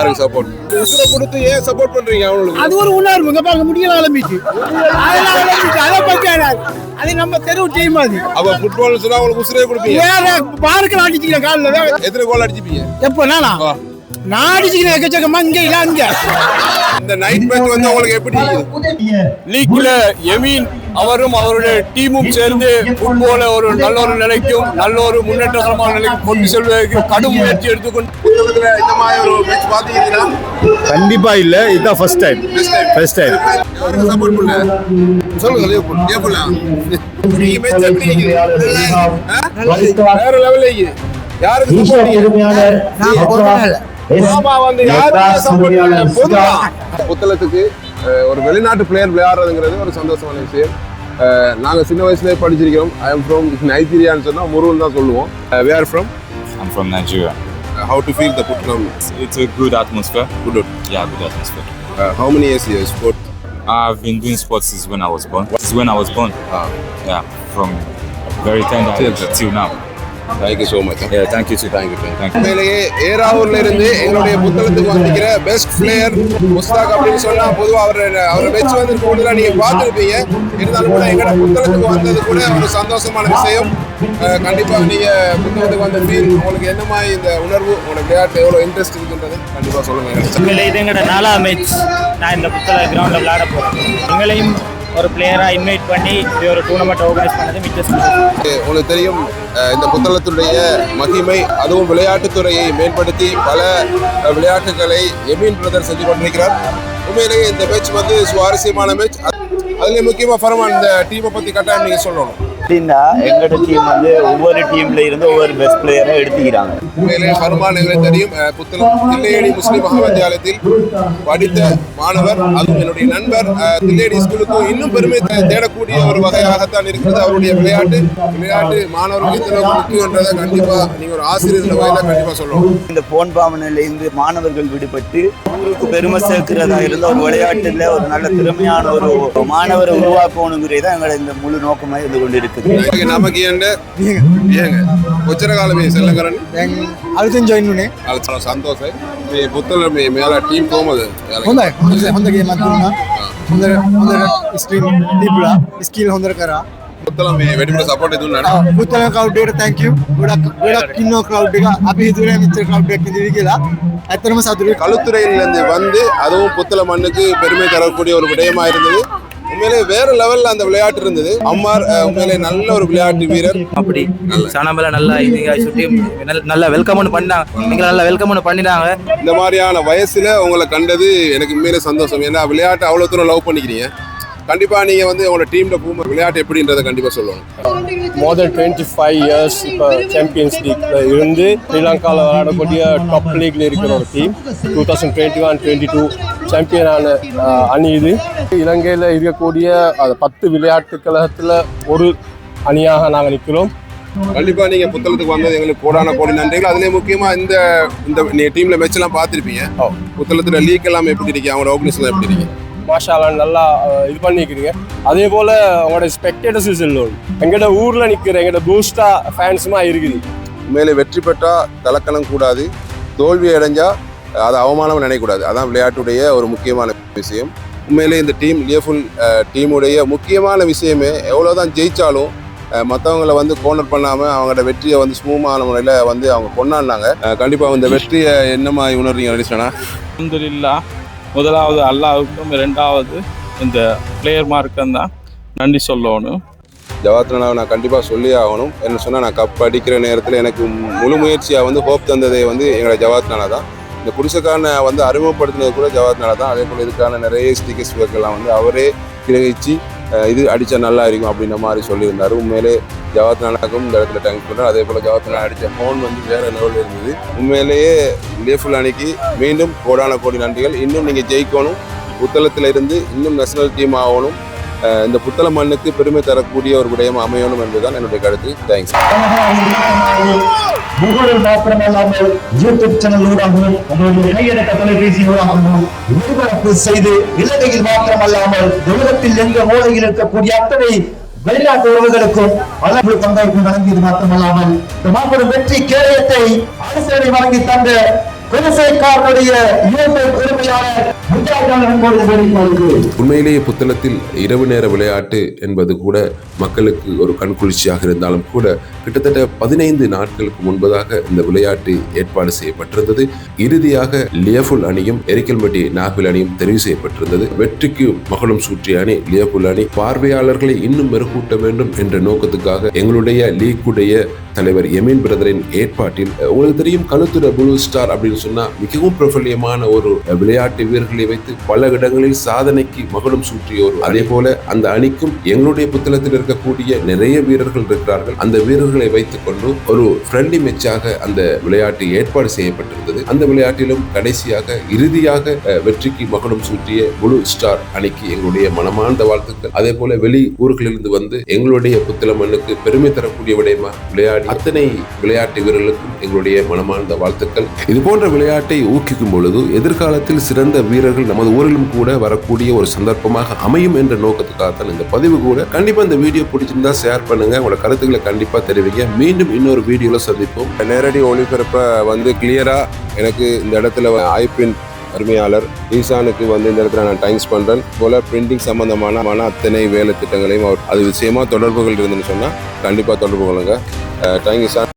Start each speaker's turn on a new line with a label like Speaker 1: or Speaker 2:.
Speaker 1: Sri Lankan support உசுரை கொடுத்து ஏன் சப்போர்ட் பண்றீங்க அவங்களுக்கு?
Speaker 2: அது ஒரு உணர்வு. இங்க பாருங்க முடியல ஆரம்பிச்சு. அதெல்லாம் ஆரம்பிச்சு. அதை பத்தி. அது நம்ம தெருவு டீம் அது.
Speaker 1: அப்ப ஃபுட்பால் சொன்னா அவங்களுக்கு உசுரே கொடுப்பீங்க.
Speaker 2: வேற பார்க்கல அடிச்சுக்கிறேன் காலில்.
Speaker 1: எத்தனை கோல் அடிச்சுப்பீங்க?
Speaker 2: எப்போ நானா. நான் அடிச்சுக்கிறேன் எக்கச்சக்கமா. இங்க இல்ல அங்க.
Speaker 1: இந்த நைட் மேட்ச் வந்து உங்களுக்கு எப்படி?
Speaker 3: லீக்ல எமீன் அவரும் அவருடைய டீமும் சேர்ந்து ஃபுட்பாலை ஒரு நல்ல ஒரு நிலைக்கும் நல்ல ஒரு முன்னேற்றகரமான நிலைக்கும் கொண்டு செல்வதற்கு கடும் முயற்சி எடுத்துக்கொண்டு
Speaker 1: இந்த மாதிரி ஒரு மேட்ச்
Speaker 4: கண்டிப்பா இல்ல. இதுதான் first time first
Speaker 1: time support பண்ணல? சொல்லுங்க லியோபுல் நீங்க மேட்ச் எப்படி? வேற லெவல்ல யாருக்கு சப்போர்ட் ஆமா வந்து யாருக்கு சப்போர்ட் பண்ணல? பொதுவா. புத்தளத்துக்கு அஹ், ஒரு வெளிநாட்டு பிளேயர் விளையாடுறதுங்கிறது ஒரு சந்தோஷமான விஷயம் அஹ், நாங்க சின்ன வயசுலயே படிச்சிருக்கிறோம் ஐ எம் ஃப்ரம் நைஜீரியான்னு சொன்னா முருகன் தான் சொல்லுவோம் where from
Speaker 5: I'm from Nigeria.
Speaker 1: how to feel the Putnam
Speaker 5: It's a good atmosphere.
Speaker 1: good
Speaker 5: Yeah, good atmosphere.
Speaker 1: uh, how many years you sport
Speaker 5: I've been doing sports since when I was born. Since when I was born.
Speaker 1: ah
Speaker 5: Yeah, from very tender
Speaker 1: Till-
Speaker 5: age till now.
Speaker 1: Thank you so much
Speaker 5: Yeah, thank you too.
Speaker 1: Thank you, thank you.
Speaker 5: Thank you.
Speaker 1: உண்மையிலேயே ஏராவூர்ல இருந்து எங்களுடைய புத்தகத்துக்கு வந்திருக்கிற best player Mushtaq அப்படின்னு சொன்னா பொதுவா அவர் அவரை வச்சு வந்து கூடுதலா நீங்க பார்த்துருப்பீங்க இருந்தாலும் கூட எங்களோட புத்தகத்துக்கு வந்தது கூட ஒரு சந்தோஷமான விஷயம் அஹ் கண்டிப்பா நீங்க புத்தகத்துக்கு வந்த ஃபீல் உங்களுக்கு என்ன மாதிரி இந்த உணர்வு உங்களுக்கு விளையாட்டு எவ்வளவு இன்ட்ரெஸ்ட் இருக்குன்றது கண்டிப்பா சொல்லுங்க
Speaker 6: இது எங்களோட நாலாம் மேட்ச் நான் இந்த புத்தக கிரவுண்டில் விளையாட போகிறேன் எங்களையும் ஒரு பிளேயராக இன்வைட் பண்ணி இப்படி ஒரு டூர்னமெண்ட் ஆர்கனைஸ் பண்ணது மிச்ச
Speaker 1: உங்களுக்கு தெரியும் இந்த புத்தகத்துடைய மகிமை அதுவும் விளையாட்டுத்துறையை மேம்படுத்தி பல விளையாட்டுகளை எமின் பிரதர் செஞ்சு கொண்டிருக்கிறார். உண்மையிலேயே இந்த மேட்ச் வந்து சுவாரஸ்யமான மேட்ச் அதுலேயும் முக்கியமாக ஃபர்மான் இந்த டீமை பற்றி கட்டாயம் நீங்கள் சொல்லணும்.
Speaker 7: அப்படின்னா எங்களோட டீம் வந்து ஒவ்வொரு டீம்ல இருந்து ஒவ்வொரு பெஸ்ட் பிளேயரை எடுத்துக்கிறாங்க.
Speaker 1: உண்மையிலேயே ஃபர்மான் எங்களுக்கு தெரியும். புத்தளம் தில்லையடி முஸ்லிம் மகா வித்தியாலயத்தில் படித்த மாணவர் அதுவும் என்னுடைய நண்பர். தில்லையடி ஸ்கூலுக்கும் இன்னும் பெருமை தேடக்கூடிய ஒரு வகையாகத்தான் இருக்கிறது அவருடைய விளையாட்டு. விளையாட்டு மாணவர்களுக்கு அளவுக்கு முக்கியன்றதை கண்டிப்பா நீங்க ஒரு ஆசிரியர் வகையில கண்டிப்பா சொல்லணும்.
Speaker 7: இந்த போன் பாவனையில இருந்து மாணவர்கள் விடுபட்டு ஊருக்கு பெருமை சேர்க்கிறதா இருந்த ஒரு விளையாட்டுல ஒரு நல்ல திறமையான ஒரு மாணவரை உருவாக்கணுங்கிறது தான் எங்களோட இந்த முழு நோக்கமாக இருந்து கொண்டு
Speaker 1: ఓకే నమ్మకి అంటే వచ్చిన కాలం మీ సెల్లంగారండి
Speaker 2: అడుగుతుంది జాయిన్ నూనె
Speaker 1: వాళ్ళు చాలా సంతోషం మీ బుత్తలు మీ మేళ టీం పోమదు
Speaker 2: ಹೊಂದಾಯ್ ಹೊಂದ ಹೊಂದಗೆ ಮಾತನ್ನ ಹೊಂದರ ಹೊಂದರ ಸ್ಕ್ರೀನ್ ದೀಪಳ ಸ್ಕಿಲ್ ಹೊಂದರ ಕರ
Speaker 1: బుత్తలు మీ వెడిమిలో సపోర్ట్ ఇది ఉన్నాడు
Speaker 2: ಉತ್ತಮ ಕ್ರೌಡ್ ಡೇಟ್ ಥ್ಯಾಂಕ್ ಯು ಗುಡ ಗುಡ ಇನ್ನೋ ಕ್ರೌಡ್ ಈಗ ಅಭಿ ಇದ್ರೆ ಮಿತ್ರ ಕ್ರೌಡ್ ಡೇಟ್ ಇದೀಗಿಲ್ಲ எத்தனை மாதம்
Speaker 1: கழுத்துறையிலிருந்து வந்து அதுவும் புத்தள மண்ணுக்கு பெருமை தரக்கூடிய ஒரு விடயமா இருந்தது உண்மையிலே வேற லெவல்ல அந்த விளையாட்டு இருந்தது. அம்மார் உண்மையிலே நல்ல ஒரு விளையாட்டு வீரர்.
Speaker 8: அப்படி. சனம்பல நல்லா இதுங்க சுற்றி நல்ல- நல்லா வெல்கம் பண்ணாங்க நீங்க நல்லா வெல்கம் பண்ணினாங்க
Speaker 1: இந்த மாதிரியான வயசுல உங்களை கண்டது எனக்கு உண்மையிலே சந்தோஷம். ஏன்னா விளையாட்டு அவ்வளவு தூரம் லவ் பண்ணிக்கிறீங்க. கண்டிப்பா நீங்க வந்து உங்களோட டீம்ல போகும்போது விளையாட்டு எப்படின்றத கண்டிப்பா சொல்லணும்
Speaker 4: more than twenty five years இப்போ சாம்பியன்ஸ் லீக்ல இருந்து ஸ்ரீலங்காவில் விளையாடக்கூடிய டாப் லீக்ல இருக்கிற ஒரு team two thousand twenty one twenty two சாம்பியனான அணி இது. இலங்கையில் இருக்கக்கூடிய பத்து விளையாட்டு கழகத்தில் ஒரு அணியாக நாங்கள் நிற்கிறோம்.
Speaker 1: கண்டிப்பா நீங்க புத்தளத்துக்கு வந்தது எங்களுக்கு கோடான கோடி நன்றிகள். அதுலயே முக்கியமா இந்த இந்த நீங்க டீம்ல மேட்ச் எல்லாம் பார்த்திருப்பீங்க. புத்தளத்துல லீக் எல்லாம் எப்படி இருக்கு அவங்களோட ஆர்கனைசேஷன் எப்படி இருக்கு
Speaker 4: மாஷாலாம் நல்லா இது பண்ணிக்கிறீங்க அதே போல் உங்களோட ஸ்பெக்டேட்டர்ஸ் எல்லோரும் எங்களோட ஊரில் நிற்கிற எங்களோட பூஸ்டா ஃபேன்ஸுமா இருக்குது.
Speaker 1: மேலே வெற்றி பெற்றா தலக்கணம் கூடாது. தோல்வி அடைஞ்சா அதை அவமானம் நினைக்கக்கூடாது. அதான் விளையாட்டுடைய ஒரு முக்கியமான விஷயம். உண்மையிலே இந்த டீம் லியஃபுல் டீமுடைய முக்கியமான விஷயமே எவ்வளோதான் ஜெயிச்சாலும் மற்றவங்களை வந்து கோனர் பண்ணாமல் அவங்களோட வெற்றியை வந்து ஸ்மூமான முறையில் வந்து அவங்க கொண்டாடினாங்க. கண்டிப்பாக இந்த வெற்றியை என்னமா உணர்றீங்க ரடிசனா
Speaker 3: அல்ஹம்துலில்லா முதலாவது அல்லாவுக்கும் இரண்டாவது இந்த பிளேயர்மாருக்கும் தான் நன்றி சொல்லணும்.
Speaker 1: ஜவாத்னாவை நான் கண்டிப்பாக சொல்லி ஆகணும். என்ன சொன்னால் நான் கப் அடிக்கிற நேரத்தில் எனக்கு முழு முயற்சியாக வந்து ஹோப் தந்ததே வந்து எங்களோட ஜவாத்னால தான். இந்த குடிசைக்கான வந்து அறிமுகப்படுத்தினது கூட ஜவஹர்லால் தான். அதே போல் இதுக்கான நிறைய ஸ்டிக்கர்ஸ் ஒர்க்கெல்லாம் வந்து அவரே கிரகிச்சு இது அடித்தா நல்லா இருக்கும் அப்படின்ற மாதிரி சொல்லியிருந்தார். உண்மையிலே ஜவாத் இந்த இடத்துல டேங்க் பண்ணுறேன் அதே போல் ஜவஹர்லால் அடித்த ஃபோன் வந்து வேறு லெவலில் இருந்தது. உண்மையிலேயே லேஃபுல் அணிக்கு மீண்டும் கோடான கோடி நன்றிகள். இன்னும் நீங்கள் ஜெயிக்கணும். புத்தளத்தில் இருந்து இன்னும் நேஷனல் டீம் ஆகணும். இந்த புத்தள மண்ணுக்கு பெருமை தரக்கூடிய ஒரு விடயம் அமையணும் என்பதுதான் என்னுடைய கருத்து. தேங்க்ஸ்
Speaker 9: முகநூல் மாத்திரமல்லாமல் யூடியூப் சேனல் ஊடாகவும் உங்களுடைய கையடக்க தொலைபேசி ஊடாகவும் ஒளிபரப்பு செய்து இலங்கையில் மாத்திரமல்லாமல் உலகத்தில் எங்க மூலையில் இருக்கக்கூடிய அத்தனை வெளிநாட்டு உறவுகளுக்கும் அளவு பங்களிப்பு வழங்கியது மாத்திரமல்லாமல் இந்த மாபெரும் வெற்றி கேடயத்தை அரசனை வழங்கி தந்த
Speaker 10: உண்மையிலேயே புத்தளத்தில் இரவு நேர விளையாட்டு என்பது கூட மக்களுக்கு ஒரு கண்குளிர்ச்சியாக இருந்தாலும் கூட கிட்டத்தட்ட பதினைந்து நாட்களுக்கு முன்பதாக இந்த விளையாட்டு ஏற்பாடு செய்யப்பட்டிருந்தது. இறுதியாக லியஃபுல் அணியும் எரிக்கல்மெட்டி நாகுல் அணியும் தெரிவு செய்யப்பட்டிருந்தது. வெற்றிக்கு மகளும் சூற்றிய அணி லியஃபுல் அணி பார்வையாளர்களை இன்னும் மெருகூட்ட வேண்டும் என்ற நோக்கத்துக்காக எங்களுடைய லீக்குடைய தலைவர் எமீன் பிரதரின் ஏற்பாட்டில் உங்களுக்கு தெரியும் கழுத்துற புளூ ஸ்டார் அப்படின்னு சொன்னா மிகவும் பிரபல்யமான ஒரு விளையாட்டு வீரர்களை வைத்து பல இடங்களில் சாதனைக்கு மகளும் சூற்றிய ஒரு அதே போல அந்த அணிக்கும் எங்களுடைய புத்தளத்தில் இருக்கக்கூடிய நிறைய வீரர்கள் இருக்கிறார்கள். அந்த வீரர்களை வைத்துக் கொண்டு ஒரு ஃப்ரெண்ட்லி மெச்சாக அந்த விளையாட்டு ஏற்பாடு செய்யப்பட்டிருந்தது. அந்த விளையாட்டிலும் கடைசியாக இறுதியாக வெற்றிக்கு மகளும் சூட்டிய புளூ ஸ்டார் அணிக்கு எங்களுடைய மனமார்ந்த வாழ்த்துக்கள். அதே போல வெளி ஊர்களிலிருந்து வந்து எங்களுடைய புத்தள மண்ணுக்கு பெருமை தரக்கூடிய விடயமா விளையாடி அத்தனை விளையாட்டு வீரர்களுக்கும் எங்களுடைய மனமார்ந்த வாழ்த்துக்கள். இது போன்ற விளையாட்டை ஊக்குவிக்கும் பொழுது எதிர்காலத்தில் சிறந்த வீரர்கள் நமது ஊரிலும் கூட வரக்கூடிய ஒரு சந்தர்ப்பமாக அமையும் என்ற நோக்கத்துக்காகத்தான் இந்த பதிவு கூட. கண்டிப்பா இந்த வீடியோ பிடிச்சிருந்தா ஷேர் பண்ணுங்க. உங்களோட கருத்துக்களை கண்டிப்பா தெரிவிங்க. மீண்டும் இன்னொரு வீடியோல சந்திப்போம். நேரடி ஒளிபரப்ப வந்து கிளியரா எனக்கு இந்த இடத்துல ஐபின் அருமையாளர் ஈசானுக்கு வந்து இந்த இடத்துல நான் டைம் பண்ணுறேன் போல பிரிண்டிங் சம்பந்தமான மன அத்தனை வேலை திட்டங்களையும் அவர் அது விஷயமா தொடர்புகள் இருந்துன்னு சொன்னால் கண்டிப்பாக தொடர்பு கொள்ளுங்க. Thank you sir